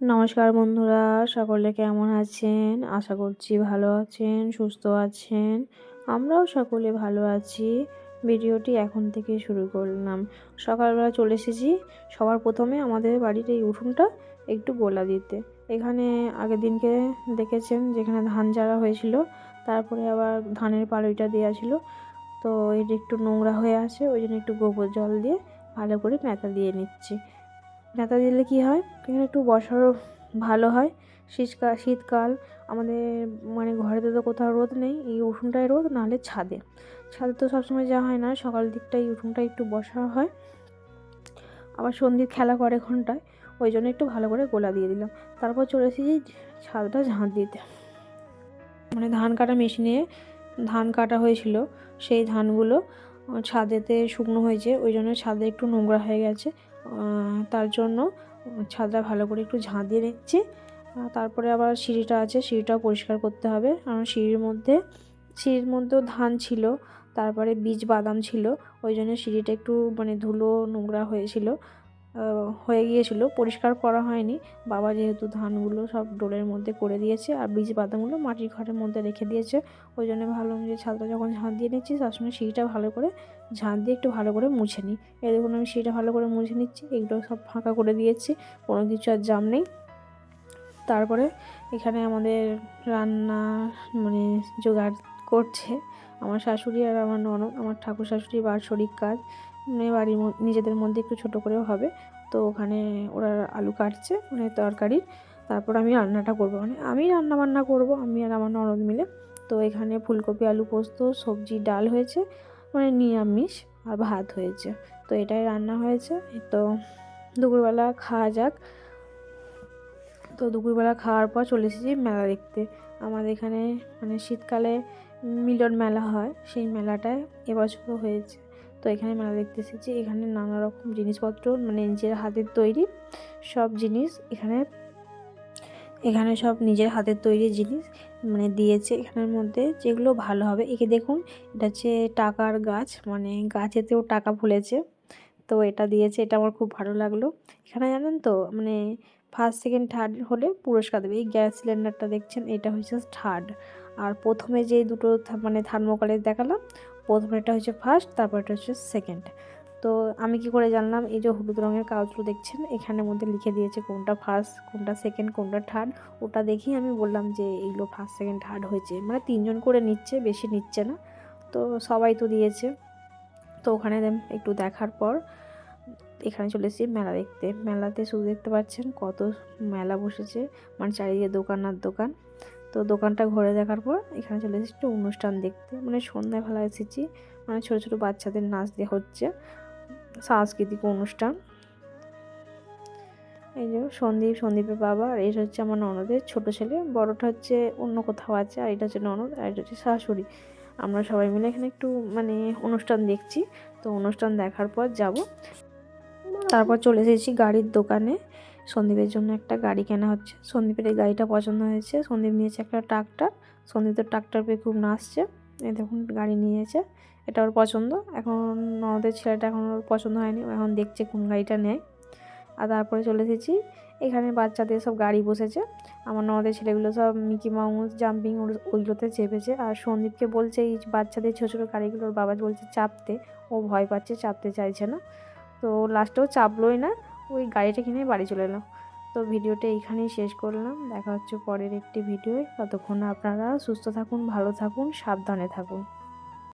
নমস্কার বন্ধুরা, সকলে কেমন আছেন? আশা করছি ভালো আছেন, সুস্থ আছেন। আমরাও সকলে ভালো আছি। ভিডিওটি এখন থেকে শুরু করলাম। সকালবেলা চলে এসেছি। সবার প্রথমে আমাদের বাড়ির এই উঠোনটা একটু গোলা দিতে। এখানে আগের দিনকে দেখেছেন যেখানে ধান চারা হয়েছিল, তারপরে আবার ধানের পালইটা দেওয়া ছিল। তো এটা একটু নোংরা হয়ে আছে, ওই জন্য একটু গোবর জল দিয়ে ভালো করে নেতা দিয়ে নিচ্ছি। নেতা দিলে কি হয়? এখানে একটু বসারও ভালো হয়। শীতকাল শীতকাল, আমাদের মানে ঘরেতে তো কোথাও রোদ নেই, এই উঠোনটায় রোদ, নাহলে ছাদে। ছাদে তো সবসময় যাওয়া হয় না, সকাল দিকটাই উঠোনটা একটু বসা হয়। আবার সন্ধ্যের খেলা করে ঘন্টায়, ওই জন্য একটু ভালো করে গোলা দিয়ে দিলাম। তারপর চলে এসেছি ছাদটা ঝাঁট দিতে। মানে ধান কাটা মেশিনে ধান কাটা হয়েছিল, সেই ধানগুলো ছাদেতে শুকনো হয়েছে, ওই জন্য ছাদে একটু নোংরা হয়ে গেছে। তার জন্য ছাদটা ভালো করে একটু ঝাঁ দিয়ে নিচ্ছি। তারপরে আবার সিঁড়িটা আছে, সিঁড়িটাও পরিষ্কার করতে হবে। কারণ সিঁড়ির মধ্যে, সিঁড়ির মধ্যেও ধান ছিল, তারপরে বীজ বাদাম ছিল, ওই জন্য সিঁড়িটা একটু মানে ধুলো নোংরা হয়েছিল। হয়ে গিয়েছিল, পরিষ্কার করা হয়নি। বাবা যেহেতু ধানগুলো সব ডোলের মধ্যে করে দিয়েছে আর বীজ বাদামগুলো মাটির ঘরের মধ্যে রেখে দিয়েছে। ওই জন্য ভালো যে ছাদটা যখন ঝাঁট দিয়ে নিচ্ছি, তার সঙ্গে সিঁড়িটা ভালো করে ঝাঁট দিয়ে একটু ভালো করে মুছে নিই। এই দেখুন, আমি সিঁড়িটা ভালো করে মুছে নিচ্ছি, এগুলো সব ফাঁকা করে দিয়েছি, কোনো কিছু আর জাম নেই। তারপরে এখানে আমাদের রান্না মানে জোগাড় করছে আমার শাশুড়ি আর আমার ননদ, আমার ঠাকুর শাশুড়ি বাৎসরিক কাজ। বাড়ির নিজেদের মধ্যে একটু ছোট করেও হবে। তো ওখানে ওরা আলু কাটছে মানে তরকারির তারপর আমি রান্নাটা করব। মানে আমি রান্না বান্না করব, আমি আর আমার ননদ মিলে। তো এখানে ফুলকপি, আলু পোস্ত, সবজি, ডাল হয়েছে মানে নিরামিষ আর ভাত হয়েছে। তো এটাই রান্না হয়েছে। তো দুপুরবেলা খাওয়া যাক। তো দুপুরবেলা খাওয়ার পর চলে এসেছি মেলা দেখতে। আমাদের এখানে মানে শীতকালে মিলন মেলা হয়। সেই মেলাটায় এবছরও হয়েছে। তো এখানে মেলা দেখতে এসেছি এখানে নানা রকম জিনিসপত্র মানে নিজের হাতের তৈরি সব জিনিস এখানে এখানে সব নিজের হাতের তৈরি জিনিস মানে দিয়েছে এখানের মধ্যে, যেগুলো ভালো হবে। একে দেখুন, এটা হচ্ছে টাকার গাছ মানে গাছেতেও টাকা ফুলেছে। তো এটা দিয়েছে, এটা আমার খুব ভালো লাগল। এখানে জানেন তো মানে ফার্স্ট সেকেন্ড থার্ড হলে পুরস্কার দেবে। এই গ্যাস সিলিন্ডারটা দেখছেন, এটা হচ্ছে থার্ড আর প্রথমে যে দুটো মানে থার্মোকলের দেখালাম প্রথমেরটা হচ্ছে ফার্স্ট তারপরটা হচ্ছে সেকেন্ড তো আমি কি করে জানলাম, এই যে হলুদ রঙের কাগজগুলো দেখছেন, এখানের মধ্যে লিখে দিয়েছে কোনটা ফার্স্ট কোনটা সেকেন্ড কোনটা থার্ড ওটা দেখেই আমি বললাম যে এইগুলো ফার্স্ট সেকেন্ড থার্ড হয়েছে। মানে তিনজন করে নিচ্ছে, বেশি নিচ্ছে না। তো সবাই তো দিয়েছে। তো ওখানে একটু দেখার পর এখানে চলে এসেছি মেলা দেখতে। মেলাতে শুধু দেখতে পাচ্ছেন কত মেলা বসেছে। মানে চারিদিকে দোকান আর দোকান। তো দোকানটা ঘুরে দেখার পর এখানে চলে এসেছি একটু অনুষ্ঠান দেখতে। মানে সন্ধ্যাবেলা এসেছি। মানে ছোটো ছোটো বাচ্চাদের নাচ দিয়ে হচ্ছে। সাংস্কৃতিক অনুষ্ঠান। এই যে সন্দীপ, সন্দীপের বাবা আর এটা হচ্ছে আমার ননদের ছোট ছেলে, বড়টা হচ্ছে অন্য কোথাও আছে আর এটা হচ্ছে ননদ আর এটা হচ্ছে শাশুড়ি। আমরা সবাই মিলে এখানে একটু মানে অনুষ্ঠান দেখছি। তো অনুষ্ঠান দেখার পর যাব। তারপর চলে এসেছি গাড়ির দোকানে। সন্দীপের জন্য একটা গাড়ি কেনা হচ্ছে। সন্দীপের এই গাড়িটা পছন্দ হয়েছে। সন্দীপ নিয়েছে একটা ট্রাক্টর। সন্দীপ তো ট্রাক্টর পেয়ে খুব নাচছে। এই দেখুন, গাড়ি নিয়েছে। এটা ওর পছন্দ। এখন ননদের ছেলেটা এখন ওর পছন্দ হয়নি। এখন দেখছে কোন গাড়িটা নেয়। আর তারপরে চলে এসেছি। এখানে বাচ্চাদের সব গাড়ি বসেছে। আমার নদের ছেলেগুলো সব মিকি মাউস, জাম্পিং ওইগুলোতে চেপেছে। আর সন্দীপকে বলছে, এই বাচ্চাদের ছোটো ছোটো গাড়িগুলোর বাবা বলছে চাপতে। ও ভয় পাচ্ছে, চাপতে চাইছে না। তো লাস্টেও চাপলোই না। ওই গাড়িটা কিনে বাড়ি চলে এলাম। তো ভিডিওটা এইখানেই শেষ করলাম। দেখা হচ্ছে পরের একটি ভিডিওয়ে। ততক্ষণ আপনারা সুস্থ থাকুন, ভালো থাকুন, সাবধানে থাকুন।